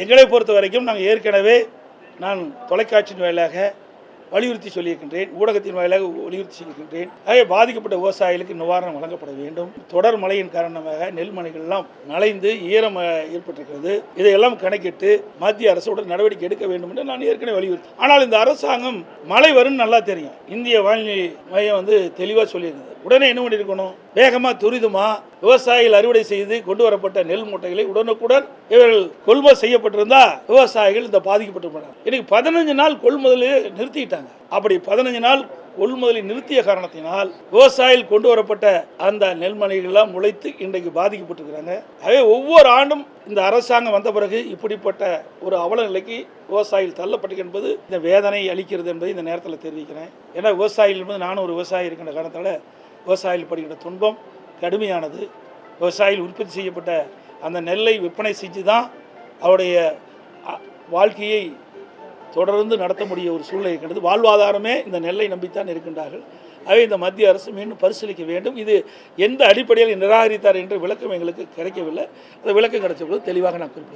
எங்களை பொறுத்த வரைக்கும் நாங்கள் ஏற்கனவே நான் தொலைக்காட்சியின் வாயிலாக வலியுறுத்தி சொல்லியிருக்கின்றேன் ஊடகத்தின் வாயிலாக வலியுறுத்தி சொல்லியிருக்கின்றேன். ஆகவே பாதிக்கப்பட்ட விவசாயிகளுக்கு நிவாரணம் வழங்கப்பட வேண்டும். தொடர் மழையின் காரணமாக நெல் நலைந்து ஈரம் ஏற்பட்டிருக்கிறது. இதையெல்லாம் கணக்கிட்டு மத்திய அரசோட நடவடிக்கை எடுக்க வேண்டும் என்று நான் ஏற்கனவே வலியுறுத்தி. ஆனால் இந்த அரசாங்கம் மழை வரும்னு நல்லா தெரியும். இந்திய வானிலை மையம் வந்து தெளிவாக சொல்லியிருந்தது. உடனே என்ன பண்ணியிருக்கணும்? வேகமாக துரிதமாக விவசாயிகள் அறுவடை செய்து கொண்டு வரப்பட்ட நெல் மூட்டைகளை உடனுக்குடன் இவர்கள் கொள்முதல் செய்யப்பட்டிருந்தா விவசாயிகள் இந்த பாதிக்கப்பட்டிருப்பாங்க இன்னைக்கு பதினஞ்சு நாள் கொள்முதலே நிறுத்திட்டாங்க. அப்படி பதினஞ்சு நாள் கொள்முதலை நிறுத்திய காரணத்தினால் விவசாயிகள் கொண்டு வரப்பட்ட அந்த நெல்மணிகள்லாம் முளைத்து இன்றைக்கு பாதிக்கப்பட்டிருக்கிறாங்க. ஆகவே ஒவ்வொரு ஆண்டும் இந்த அரசாங்கம் வந்த பிறகு இப்படிப்பட்ட ஒரு அவல நிலைக்கு விவசாயிகள் தள்ளப்பட்டு என்பது இந்த வேதனை அளிக்கிறது என்பதை இந்த நேரத்தில் தெரிவிக்கிறேன். ஏன்னா விவசாயிகள் என்பது நானும் ஒரு விவசாயி இருக்கின்ற காரணத்தால் விவசாயிகள் படுகிற துன்பம் கடுமையானது. விவசாயிகள் உற்பத்தி செய்யப்பட்ட அந்த நெல்லை விற்பனை செஞ்சு தான் அவருடைய வாழ்க்கையை தொடர்ந்து நடத்த முடிய ஒரு சூழ்நிலை இருக்கின்றது வாழ்வாதாரமே இந்த நெல்லை நம்பித்தான் இருக்கின்றார்கள். ஆகவே இந்த மத்திய அரசு மீண்டும் பரிசீலிக்க வேண்டும். இது எந்த அடிப்படையில் நிராகரித்தார் என்ற விளக்கம் எங்களுக்கு கிடைக்கவில்லை. அந்த விளக்கம் கிடைச்சபோது தெளிவாக நான் குறிப்பிட்டேன்